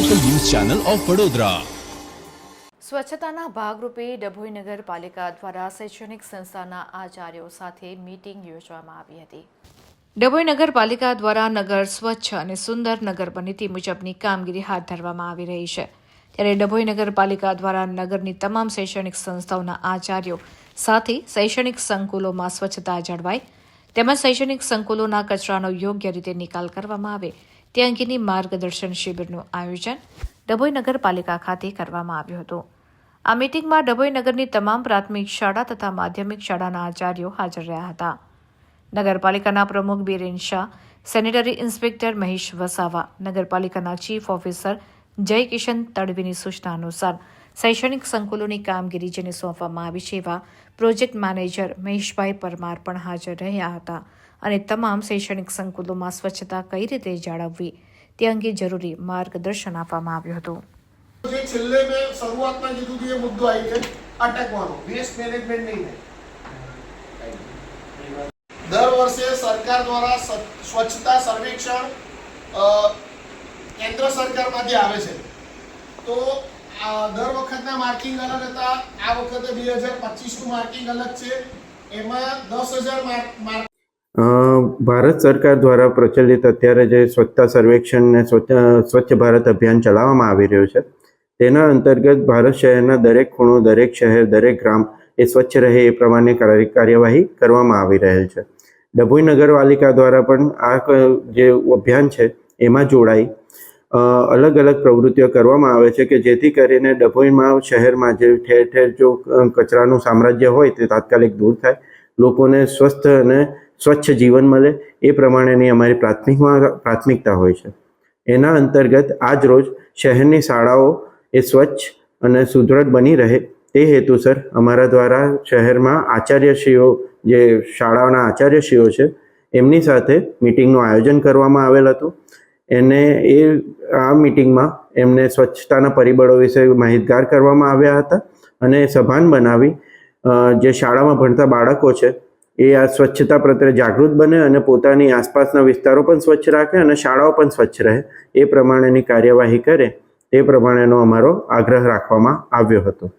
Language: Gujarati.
ચેનલ ઓફ વડોદરા સ્વચ્છતાના ભાગરૂપે ડભોઈ નગરપાલિકા દ્વારા શૈક્ષણિક સંસ્થાના આચાર્યો સાથે મીટિંગ યોજવામાં આવી હતી. ડભોઈ નગરપાલિકા દ્વારા નગર સ્વચ્છ અને સુંદર નગર બને તે મુજબની કામગીરી હાથ ધરવામાં આવી રહી છે. ત્યારે ડભોઈ નગરપાલિકા દ્વારા નગરની તમામ શૈક્ષણિક સંસ્થાઓના આચાર્યો સાથે શૈક્ષણિક સંકુલોમાં સ્વચ્છતા જળવાય તેમજ શૈક્ષણિક સંકુલોના કચરાનો યોગ્ય રીતે નિકાલ કરવામાં આવે. તે અંગેની માર્ગદર્શન શિબિરનું આયોજન ડભોઈ નગરપાલિકા ખાતે કરવામાં આવ્યું હતું. આ મિટિંગમાં ડભોઈ નગરની તમામ પ્રાથમિક શાળા તથા માધ્યમિક શાળાના આચાર્યો હાજર રહ્યા હતા. નગરપાલિકાના પ્રમુખ બિરેન શાહ, સેનેટરી ઇન્સ્પેક્ટર મહેશ વસાવા, નગરપાલિકાના ચીફ ઓફિસર જય કિશન તડવીની સૂચના અનુસાર શૈક્ષણિક સંકુલોની કામગીરી જેને સોંપવામાં આવી છે એવા પ્રોજેક્ટ મેનેજર મહેશભાઈ પરમાર પણ હાજર રહ્યા હતા અને તમામ શૈક્ષણિક સંકુલોમાં સ્વચ્છતા કઈ રીતે જાળવવી તે અંગે જરૂરી માર્ગદર્શન આપવામાં આવ્યું હતું. જે છેલ્લે મેં શરૂઆતમાં કીધું હતું મુદ્દો આવી છે અટકવાનો વેસ્ટ મેનેજમેન્ટ નહીં દર વર્ષે સરકાર દ્વારા સ્વચ્છતા સર્વેક્ષણ કેન્દ્ર સરકારમાંથી આવે છે. તો દર વખતના માર્કિંગ અલગ હતા. આ વખતે બે હજાર માર્કિંગ અલગ છે. એમાં દસ હજાર માર્ક ભારત સરકાર દ્વારા પ્રચલિત અત્યારે જે સ્વચ્છતા સર્વેક્ષણ ને સ્વચ્છ ભારત અભિયાન ચલાવવામાં આવી રહ્યું છે, તેના અંતર્ગત ભારત શહેરના દરેક ખૂણો, દરેક શહેર, દરેક ગ્રામ એ સ્વચ્છ રહે એ પ્રમાણે કાર્ય- કાર્યવાહી કરવામાં આવી રહેલ છે. ડભોઈ નગરપાલિકા દ્વારા પણ આ જે અભિયાન છે, એમાં જોડાઈ. અલગ અલગ પ્રવૃત્તિઓ કરવામાં આવે છે કે જેથી કરીને ડભોઈમાં, શહેરમાં જે ઠેર ઠેર જો કચરાનું સામ્રાજ્ય હોય તે તાત્કાલિક દૂર થાય, લોકોને સ્વસ્થ અને સ્વચ્છ જીવન મળે, એ પ્રમાણેની અમારી પ્રાથમિકમાં પ્રાથમિકતા હોય છે. એના અંતર્ગત આજ રોજ શહેરની શાળાઓ એ સ્વચ્છ અને સુદૃઢ બની રહે, તે હેતુસર અમારા દ્વારા શહેરમાં આચાર્યશ્રીઓ, જે શાળાઓના આચાર્યશ્રીઓ છે, એમની સાથે મિટિંગનું આયોજન કરવામાં આવેલ હતું. એને એ, આ મિટિંગમાં એમને સ્વચ્છતાના પરિબળો વિશે માહિતગાર કરવામાં આવ્યા હતા અને સભાન બનાવી જે શાળામાં ભણતા બાળકો છે, એ આ સ્વચ્છતા પ્રત્યે જાગૃત બને અને પોતાની આસપાસના વિસ્તારો પણ સ્વચ્છ રાખે અને શાળાઓ પણ સ્વચ્છ રહે. એ પ્રમાણેની કાર્યવાહી કરે તે પ્રમાણેનો અમારો આગ્રહ રાખવામાં આવ્યો હતો.